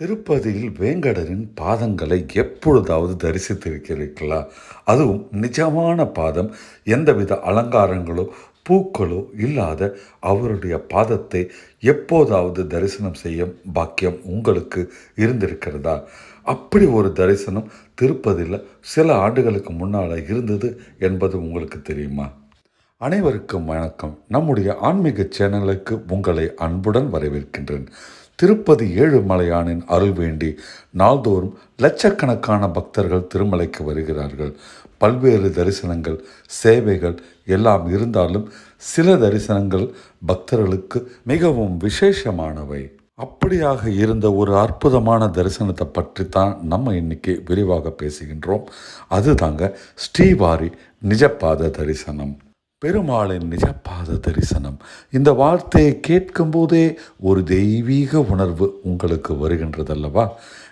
திருப்பதியில் வேங்கடரின் பாதங்களை எப்பொழுதாவது தரிசித்திருக்கிறீர்களா? அதுவும் நிஜமான பாதம். எந்தவித அலங்காரங்களோ பூக்களோ இல்லாத அவருடைய பாதத்தை எப்போதாவது தரிசனம் செய்ய பாக்கியம் உங்களுக்கு இருந்திருக்கிறதா? அப்படி ஒரு தரிசனம் திருப்பதியில் சில ஆண்டுகளுக்கு முன்னால் இருந்தது என்பது உங்களுக்கு தெரியுமா? அனைவருக்கும் வணக்கம். நம்முடைய ஆன்மீக சேனலுக்கு உங்களை அன்புடன் வரவேற்கின்றேன். திருப்பதி ஏழுமலையானின் அருள் வேண்டி நாள்தோறும் லட்சக்கணக்கான பக்தர்கள் திருமலைக்கு வருகிறார்கள். பல்வேறு தரிசனங்கள் சேவைகள் எல்லாம் இருந்தாலும் சில தரிசனங்கள் பக்தர்களுக்கு மிகவும் விசேஷமானவை. அப்படியாக இருந்த ஒரு அற்புதமான தரிசனத்தை பற்றி தான் நம்ம இன்னைக்கு விரிவாக பேசுகின்றோம். அதுதாங்க ஸ்ரீவாரி நிஜப்பாத தரிசனம். பெருமாளின் நிஜப்பாத தரிசனம். இந்த வார்த்தையை கேட்கும்போதே ஒரு தெய்வீக உணர்வு உங்களுக்கு வருகின்றதல்லவா?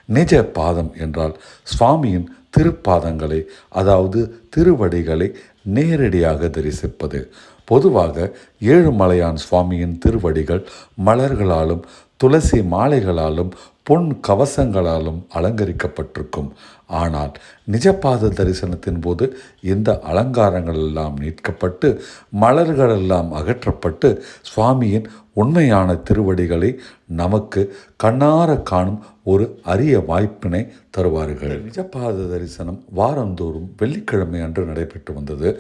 நிஜ பாதம் என்றால் சுவாமியின் திருப்பாதங்களை அதாவது திருவடிகளை நேரடியாக தரிசிப்பது. பொதுவாக ஏழுமலையான் சுவாமியின் திருவடிகள் மலர்களாலும் துளசி மாலைகளாலும் பொன் கவசங்களாலும் அலங்கரிக்கப்பட்டிருக்கும். ஆனால் நிஜபாத தரிசனத்தின் போது இந்த அலங்காரங்கள் எல்லாம் நீட்கப்பட்டு மலர்கள் எல்லாம் அகற்றப்பட்டு சுவாமியின் உண்மையான திருவடிகளை நமக்கு கண்ணார காணும் ஒரு அரிய வாய்ப்பினை தருவார்கள். நிஜபாத தரிசனம் வாரந்தோறும் வெள்ளிக்கிழமை அன்று நடைபெற்று வந்தது.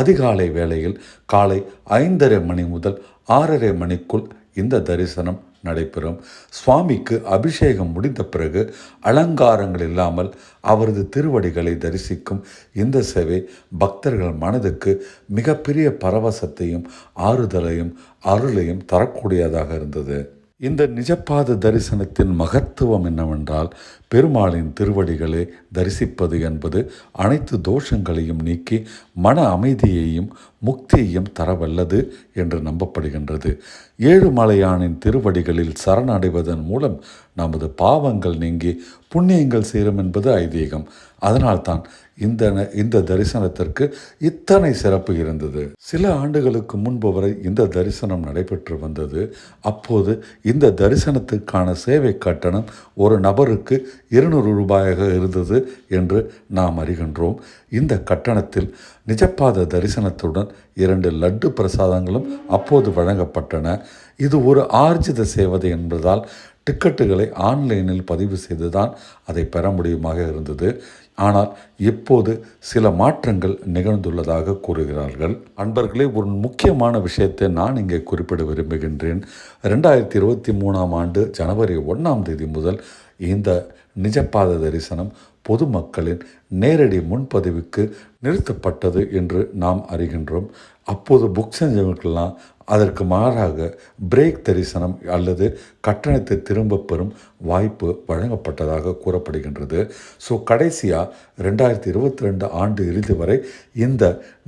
அதிகாலை வேளையில் காலை ஐந்தரை மணி முதல் ஆறரை மணிக்குள் இந்த தரிசனம் நடைபெறும். சுவாமிக்கு அபிஷேகம் முடிந்த பிறகு அலங்காரங்கள் இல்லாமல் அவரது திருவடிகளை தரிசிக்கும் இந்த சேவை பக்தர்கள் மனதுக்கு மிகப்பெரிய பரவசத்தையும் ஆறுதலையும் அருளையும் தரக்கூடியதாக இருந்தது. இந்த நிஜப்பாத தரிசனத்தின் மகத்துவம் என்னவென்றால் பெருமாளின் திருவடிகளை தரிசிப்பது என்பது அனைத்து தோஷங்களையும் நீக்கி மன அமைதியையும் முக்தியையும் தரவல்லது என்று நம்பப்படுகின்றது. ஏழுமலையானின் திருவடிகளில் சரணடைவதன் மூலம் நமது பாவங்கள் நீங்கி புண்ணியங்கள் சேரும் என்பது ஐதீகம். அதனால்தான் இந்த இந்த தரிசனத்திற்கு இத்தனை சிறப்பு இருந்தது. சில ஆண்டுகளுக்கு முன்பு வரை இந்த தரிசனம் நடைபெற்று வந்தது. அப்போது இந்த தரிசனத்துக்கான சேவை கட்டணம் ஒரு நபருக்கு இருநூறு ரூபாயாக இருந்தது என்று நாம் அறிகின்றோம். இந்த கட்டணத்தில் நிஜப்பாத தரிசனத்துடன் இரண்டு லட்டு பிரசாதங்களும் அப்போது வழங்கப்பட்டன. இது ஒரு ஆர்ஜித சேவதை என்பதால் டிக்கெட்டுகளை ஆன்லைனில் பதிவு செய்துதான் அதை பெற முடியுமாக இருந்தது. ஆனால் இப்போது சில மாற்றங்கள் நிகழ்ந்துள்ளதாக கூறுகிறார்கள். அன்பர்களே ஒரு முக்கியமான விஷயத்தை நான் இங்கே குறிப்பிட விரும்புகின்றேன். ரெண்டாயிரத்தி இருபத்தி மூணாம் ஆண்டு ஜனவரி ஒன்றாம் தேதி முதல் இந்த நிஜப்பாத தரிசனம் பொதுமக்களின் நேரடி முன்பதிவுக்கு நிறுத்தப்பட்டது என்று நாம் அறிகின்றோம். அப்போது புக் செஞ்சவங்களுக்கெல்லாம் அதற்கு மாறாக பிரேக் தரிசனம் அல்லது கட்டணத்தை திரும்ப பெறும் வாய்ப்பு வழங்கப்பட்டதாக கூறப்படுகின்றது. ஸோ கடைசியாக ரெண்டாயிரத்தி இருபத்தி ரெண்டு ஆண்டு இறுதி வரை இந்த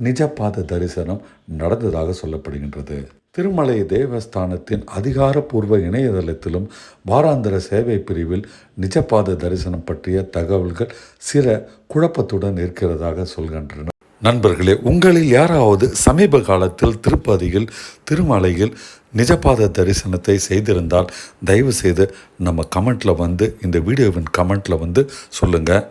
நிஜபாத தரிசனம் நடந்ததாக சொல்லப்படுகின்றது. திருமலை தேவஸ்தானத்தின் அதிகாரப்பூர்வ இணையதளத்திலும் வாராந்திர சேவை பிரிவில் நிஜபாத தரிசனம் பற்றிய தகவல்கள் சில குழப்பத்துடன் இருக்கிறதாக சொல்கின்றனர். நண்பர்களே உங்களில் யாராவது சமீப காலத்தில் திருப்பதியில் திருமலையில் நிஜபாத தரிசனத்தை செய்திருந்தால் தயவு செய்து நம்ம கமெண்ட்டில் வந்து இந்த வீடியோவின் கமெண்ட்டில் வந்து சொல்லுங்கள்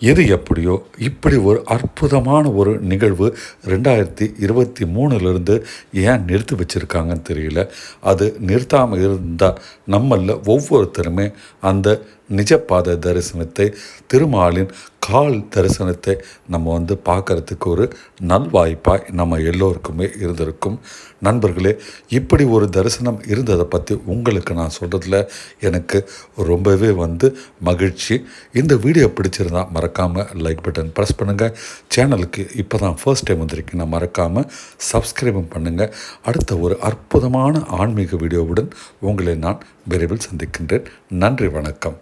எது எப்படியோ இப்படி ஒரு அற்புதமான ஒரு நிகழ்வு ரெண்டாயிரத்தி இருபத்தி மூணுலேருந்து ஏன் நிறுத்தி வச்சுருக்காங்கன்னு தெரியல. அது நிறுத்தாமல் இருந்தால் நம்மளில் ஒவ்வொருத்தருமே அந்த நிஜபாத தரிசனத்தை திருமாலின் கால் தரிசனத்தை நம்ம வந்து பார்க்கறதுக்கு ஒரு நல்வாய்ப்பாக நம்ம எல்லோருக்குமே இருந்திருக்கும். நண்பர்களே இப்படி ஒரு தரிசனம் இருந்ததை பற்றி உங்களுக்கு நான் சொல்கிறதுல எனக்கு ரொம்பவே வந்து மகிழ்ச்சி. இந்த வீடியோ பிடிச்சிருந்தா மறக்காமல் லைக் பட்டன் ப்ரெஸ் பண்ணுங்கள் சேனலுக்கு இப்போ தான் ஃபர்ஸ்ட் டைம் வந்திருக்கீங்கன்னா மறக்காமல் சப்ஸ்கிரைபும் பண்ணுங்கள் அடுத்த ஒரு அற்புதமான ஆன்மீக வீடியோவுடன் உங்களை நான் விரைவில் சந்திக்கின்றேன். நன்றி வணக்கம்.